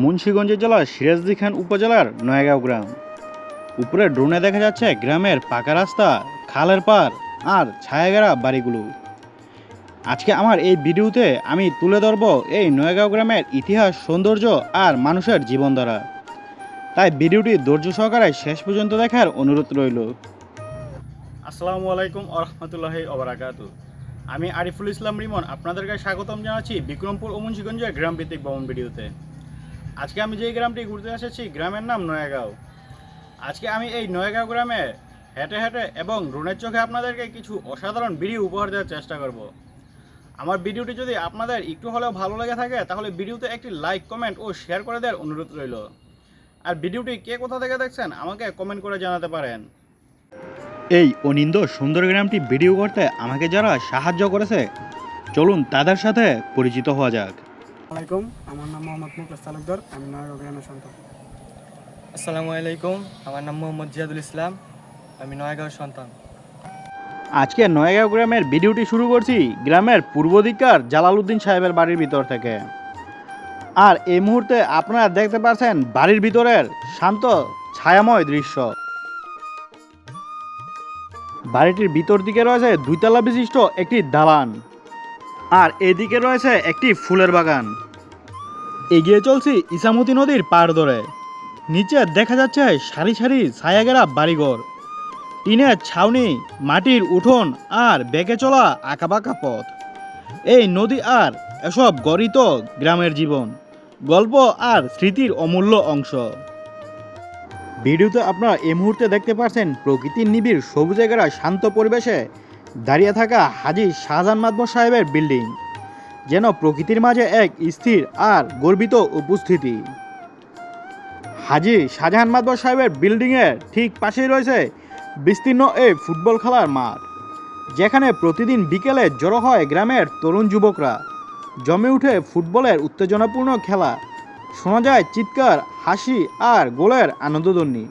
মুন্সীগঞ্জ জেলার সিরাজদি খান উপজেলার নয়াগাঁও গ্রাম। উপরে ড্রোনে দেখা যাচ্ছে গ্রামের পাকা রাস্তা, খালের পার আর ছায়াগেরা বাড়িগুলো। আজকে আমার এই ভিডিওতে আমি তুলে ধরব এই নয়াগাঁও গ্রামের ইতিহাস, সৌন্দর্য আর মানুষের জীবনধারা। তাই ভিডিওটি ধৈর্য সহকারে শেষ পর্যন্ত দেখার অনুরোধ রইল। আসসালামু আলাইকুম আরহামতুল্লাহ ওবরাকাতু। আমি আরিফুল ইসলাম রিমন আপনাদেরকে স্বাগতম জানাচ্ছি বিক্রমপুর ও মুন্সিগঞ্জের গ্রাম ভিত্তিক ভ্রমণ ভিডিওতে। আজকে আমি যেই গ্রামটি ঘুরতে এসেছি, গ্রামের নাম নয়াগাঁও। আজকে আমি এই নয়াগাঁও গ্রামে হেঁটে হেঁটে এবং ড্রোনের চোখে আপনাদেরকে কিছু অসাধারণ ভিডিও উপহার দেওয়ার চেষ্টা করব। আমার ভিডিওটি যদি আপনাদের একটু হলেও ভালো লেগে থাকে, তাহলে ভিডিওতে একটি লাইক, কমেন্ট ও শেয়ার করে দেওয়ার অনুরোধ রইল। আর ভিডিওটি কে কোথা থেকে দেখছেন, আমাকে কমেন্ট করে জানাতে পারেন। এই অনিন্দ সুন্দর গ্রামটি ভিডিও করতে আমাকে যারা সাহায্য করেছে, চলুন তাদের সাথে পরিচিত হওয়া যাক। আলাইকুম। আমার নাম মোহাম্মদ মুকেশ তালুকদার আমি গ্রামের সন্তান আসসালামু আলাইকুম আমার নাম মোহাম্মদ জিয়াদুল ইসলাম আমি সন্তান। আজকে নয়াগাঁও গ্রামের ভিডিওটি শুরু করছি গ্রামের পূর্ব দিককার জালালউদ্দিন সাহেবের বাড়ির ভিতর থেকে। আর এই মুহূর্তে আপনারা দেখতে পাচ্ছেন বাড়ির ভিতরের শান্ত ছায়াময় দৃশ্য। বাড়িটির ভিতর দিকে রয়েছে দুইতলা বিশিষ্ট একটি দালান। আর এদিকে রয়েছে একটি ফুলের বাগান। এগিয়ে চলছি ইসামতি নদীর পাড় ধরে। নিচে দেখা যাচ্ছে সারি সারি ছায়াগেরা বাড়িঘর। টিনের ছাউনি, মাটির উঠোন আর বেঁকে চলা আঁকাবাঁকা পথ। এই নদী আর এসব গরিত গ্রামের জীবন। গল্প আর স্মৃতির অমূল্য অংশ। ভিডিওতে আপনারা এই মুহূর্তে দেখতে পাচ্ছেন প্রকৃতির নিবিড় সবুজে ঘেরা শান্ত পরিবেশে দাঁড়িয়ে থাকা হাজি শাহজাহান মাদবর সাহেবের বিল্ডিং, যেন প্রকৃতির মাঝে এক স্থির আর গর্বিত উপস্থিতি। হাজি শাহজাহান মাদবর সাহেবের বিল্ডিংয়ের ঠিক পাশেই রয়েছে বিস্তীর্ণ এই ফুটবল খেলার মাঠ, যেখানে প্রতিদিন বিকেলে জড়ো হয় গ্রামের তরুণ যুবকরা। জমে উঠে ফুটবলের উত্তেজনাপূর্ণ খেলা, শোনা যায় চিৎকার, হাসি আর গোলের আনন্দধ্বনি।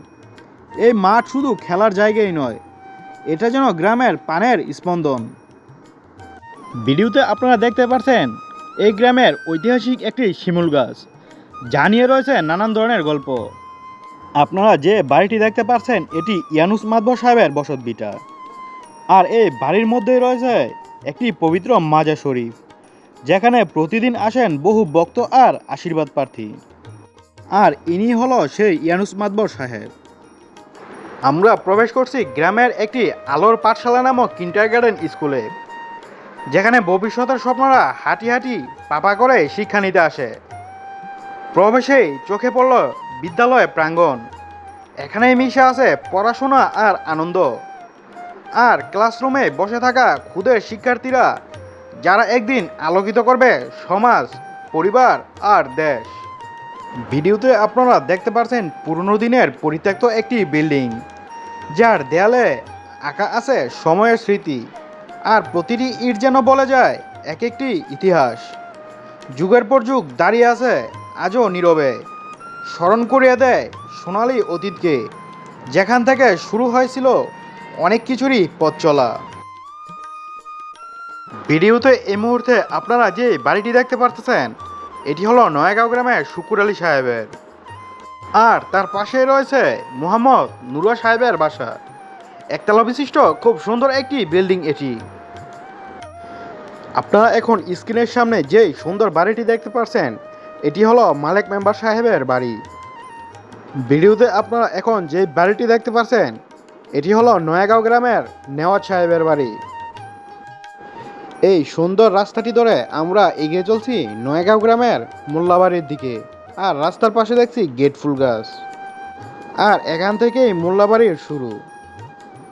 এই মাঠ শুধু খেলার জায়গাই নয় এটা যেন গ্রামের পানের স্পন্দন। ভিডিওতে আপনারা দেখতে পাচ্ছেন এই গ্রামের ঐতিহাসিক একটি শিমুল গাছ। যা নিয়ে রয়েছে নানান ধরনের গল্প। আপনারা যে বাড়িটি দেখতে পাচ্ছেন এটি ইয়ানুস মাদবর সাহেবের বসত বিটা। আর এই বাড়ির মধ্যেই রয়েছে একটি পবিত্র মাজা শরীফ, যেখানে প্রতিদিন আসেন বহু ভক্ত আর আশীর্বাদ প্রার্থী। আর ইনি হলো সেই ইয়ানুস মাদবর সাহেব। আমরা প্রবেশ করছি গ্রামের একটি আলোর পাঠশালা নামক কিন্টার গার্ডেন স্কুলে যেখানে ভবিষ্যতের স্বপ্নরা হাঁটি হাঁটি পাপা করে শিক্ষা নিতে আসে। প্রবেশেই চোখে পড়ল বিদ্যালয় প্রাঙ্গণ। এখানেই মিশে আছে পড়াশোনা আর আনন্দ। আর ক্লাসরুমে বসে থাকা খুদের শিক্ষার্থীরা, যারা একদিন আলোকিত করবে সমাজ, পরিবার আর দেশ। ভিডিওতে আপনারা দেখতে পাচ্ছেন পুরনো দিনের পরিত্যক্ত একটি বিল্ডিং, যার দেয়ালে আঁকা আছে সময়ের স্মৃতি, আর প্রতিটি ইট যেন বলা যায় এক একটি ইতিহাস। যুগের পর যুগ দাঁড়িয়ে আছে আজও নীরবে। স্মরণ করিয়ে দেয় সোনালি অতীতকে, যেখান থেকে শুরু হয়েছিল অনেক কিছুরই পথ চলা। ভিডিওতে এই মুহূর্তে আপনারা যে বাড়িটি দেখতে পারতেছেন এটি হলো নয়াগাঁও গ্রামের শুকুর আলী সাহেবের। আর তার পাশে রয়েছে মোহাম্মদ নুরুয়া সাহেবের বাসা। একতলা বিশিষ্ট খুব সুন্দর একটি বিল্ডিং এটি। আপনারা এখন স্ক্রিনের সামনে যেই সুন্দর বাড়িটি দেখতে পাচ্ছেন এটি হলো মালিক মেম্বার সাহেবের বাড়ি। ভিডিওতে আপনারা এখন যে বাড়িটি দেখতে পাচ্ছেন এটি হলো নয়াগাঁও গ্রামের নেওয়াজ সাহেবের বাড়ি। এই সুন্দর রাস্তাটি ধরে আমরা এগিয়ে চলছি নয়াগাঁও গ্রামের মোল্লাবাড়ির দিকে। আর রাস্তার পাশে দেখছি গেট ফুল গাছ। আর এখান থেকেই মোল্লাবাড়ির শুরু।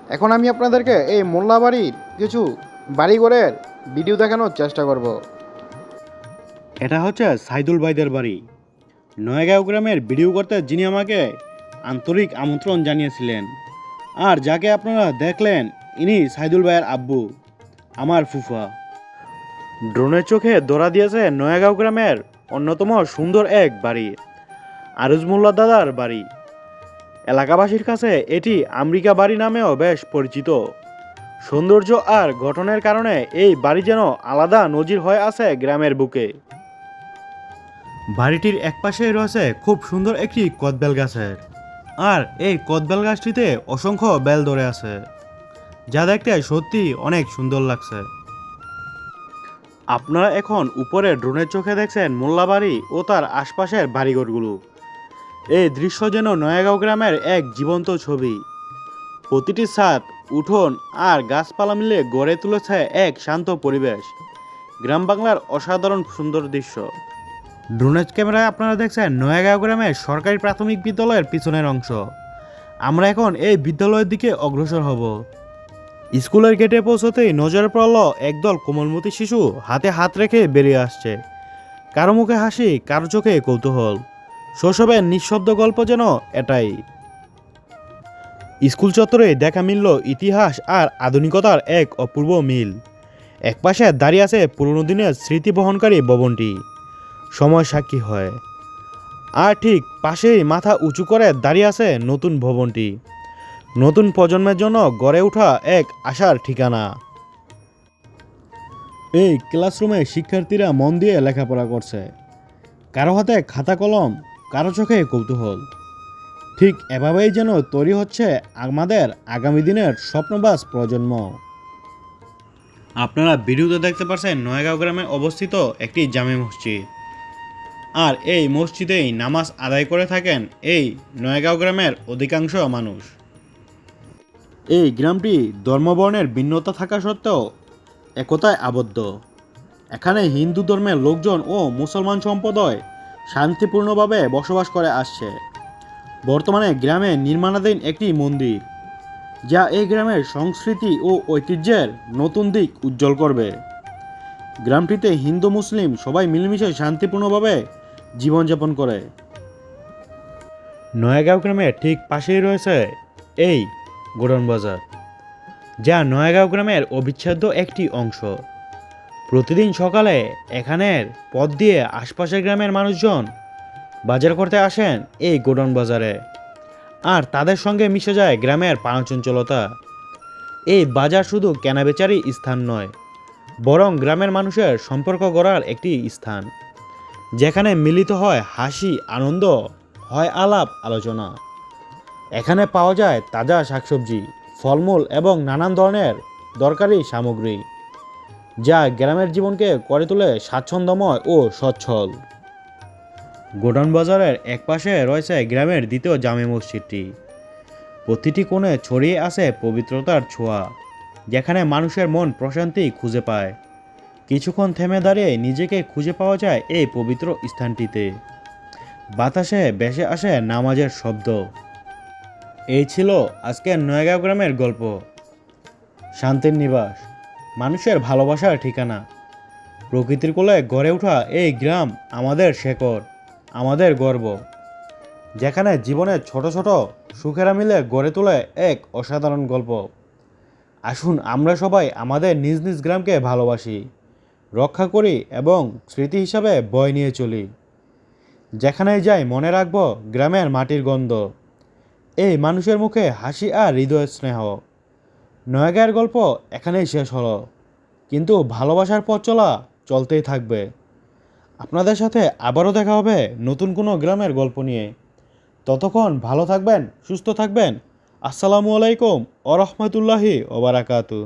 এখন আমি আপনাদেরকে এই মোল্লাবাড়ির কিছু বাড়িঘরের ভিডিও দেখানোর চেষ্টা করব। এটা হচ্ছে সাইদুল ভাইদের বাড়ি। নয়াগাঁও গ্রামের ভিডিও করতে যিনি আমাকে আন্তরিক আমন্ত্রণ জানিয়েছিলেন। আর যাকে আপনারা দেখলেন, ইনি সাইদুল ভাইয়ের আব্বু, আমার ফুফা। ড্রোনের চোখে দৌড়া দিয়েছে নয়াগাঁও গ্রামের অন্যতম সুন্দর এক বাড়ি আরুজ মোল্লা দাদার বাড়ি। এলাকাবাসীর কাছে এটি আমেরিকা বাড়ি নামেও বেশ পরিচিত। সৌন্দর্য আর গঠনের কারণে এই বাড়ি যেন আলাদা নজির হয়ে আছে গ্রামের বুকে। বাড়িটির একপাশে রয়েছে খুব সুন্দর একটি কদবেল গাছের, আর এই কদবেল গাছটিতে অসংখ্য বেল ধরে আছে, যা দেখতে সত্যি অনেক সুন্দর লাগছে। আপনারা এখন উপরে ড্রোনের চোখে দেখছেন মোল্লাবাড়ি ও তার আশপাশের বাড়িঘরগুলো। এই দৃশ্য যেন নয়াগাঁও গ্রামের এক জীবন্ত ছবি। প্রতিটি ছাদ, উঠোন আর গাছপালা মিলে গড়ে তুলেছে এক শান্ত পরিবেশ। গ্রাম বাংলার অসাধারণ সুন্দর দৃশ্য। ড্রোনেজ ক্যামেরায় আপনারা দেখছেন নয়াগাঁও গ্রামের সরকারি প্রাথমিক বিদ্যালয়ের পিছনের অংশ। আমরা এখন এই বিদ্যালয়ের দিকে অগ্রসর হব। স্কুলের গেটে পৌঁছতেই নজরে পড়ল একদল কোমলমতি শিশু হাতে হাত রেখে বেরিয়ে আসছে। কারও মুখে হাসি, কারও চোখে কৌতূহল। শৈশবের নিঃশব্দ গল্প যেন এটাই। স্কুল চত্বরে দেখা মিলল ইতিহাস আর আধুনিকতার এক অপূর্ব মিল। একপাশে দাঁড়িয়ে আছে পুরনো দিনের স্মৃতি বহনকারী ভবনটি। সময় সাক্ষী হয়। আর ঠিক পাশেই মাথা উঁচু করে দাঁড়িয়ে আছে নতুন ভবনটি। নতুন প্রজন্মের জন্য গড়ে ওঠা এক আশার ঠিকানা। এই ক্লাসরুমে শিক্ষার্থীরা মন দিয়ে লেখাপড়া করছে। কারও হাতে খাতা কলম, কারও চোখে কৌতূহল। ঠিক এভাবেই যেন তৈরি হচ্ছে আমাদের আগামী দিনের স্বপ্নবাস প্রজন্ম। আপনারা ভিডিওতে দেখতে পাচ্ছেন নয়াগাঁও গ্রামে অবস্থিত একটি জামে মসজিদ। আর এই মসজিদেই নামাজ আদায় করে থাকেন এই নয়াগাঁও গ্রামের অধিকাংশ মানুষ। এই গ্রামটি ধর্মবর্ণের ভিন্নতা থাকা সত্ত্বেও একতায় আবদ্ধ। এখানে হিন্দু ধর্মের লোকজন ও মুসলমান সম্প্রদায় শান্তিপূর্ণভাবে বসবাস করে আসছে। বর্তমানে গ্রামে নির্মাণাধীন একটি মন্দির, যা এই গ্রামের সংস্কৃতি ও ঐতিহ্যের নতুন দিক উজ্জ্বল করবে। গ্রামটিতে হিন্দু, মুসলিম সবাই মিলেমিশে শান্তিপূর্ণভাবে জীবনযাপন করে। নয়াগাঁও গ্রামের ঠিক পাশেই রয়েছে এই গোডাউন বাজার, যা নয়াগাঁও গ্রামের অবিচ্ছেদ্য একটি অংশ। প্রতিদিন সকালে এখানের পথ দিয়ে আশপাশের গ্রামের মানুষজন বাজার করতে আসেন এই গোডাউন বাজারে। আর তাদের সঙ্গে মিশে যায় গ্রামের পাঁচঞ্চলতা এই বাজার শুধু কেনাবেচারই স্থান নয়, বরং গ্রামের মানুষের সম্পর্ক গড়ার একটি স্থান, যেখানে মিলিত হয় হাসি, আনন্দ, হয় আলাপ, আলোচনা। এখানে পাওয়া যায় তাজা শাকসবজি, ফলমূল এবং নানান ধরনের দরকারি সামগ্রী, যা গ্রামের জীবনকে করে তোলে স্বাচ্ছন্দ্যময় ও সচ্ছল। গোডাউন বাজারের একপাশে রয়েছে গ্রামের দ্বিতীয় জামে মসজিদটি। প্রতিটি কোণে ছড়িয়ে আছে পবিত্রতার ছোঁয়া, যেখানে মানুষের মন প্রশান্তি খুঁজে পায়। কিছুক্ষণ থেমে দাঁড়িয়ে নিজেকে খুঁজে পাওয়া যায় এই পবিত্র স্থানটিতে। বাতাসে বেসে আসে নামাজের শব্দ। এই ছিল আজকের নয়াগাঁও গ্রামের গল্প। শান্তির নিবাস, মানুষের ভালোবাসার ঠিকানা। প্রকৃতির কোলে গড়ে ওঠা এই গ্রাম আমাদের শেকড়, আমাদের গর্ব। যেখানে জীবনের ছোট ছোট সুখেরা মিলে গড়ে তোলে এক অসাধারণ গল্প। আসুন আমরা সবাই আমাদের নিজ নিজ গ্রামকে ভালোবাসি, রক্ষা করি এবং স্মৃতি হিসাবে বয় নিয়ে চলি। যেখানেই যাই মনে রাখব গ্রামের মাটির গন্ধ। এই মানুষের মুখে হাসি আর হৃদয় স্নেহ। নয়াগায়ের গল্প এখানেই শেষ হলো। কিন্তু ভালোবাসার পথ চলা চলতেই থাকবে। আপনাদের সাথে আবারও দেখা হবে নতুন কোনো গ্রামের গল্প নিয়ে। ততক্ষণ ভালো থাকবেন, সুস্থ থাকবেন। আসসালামু আলাইকুম ও রহমতুল্লাহি ওবারাকাতু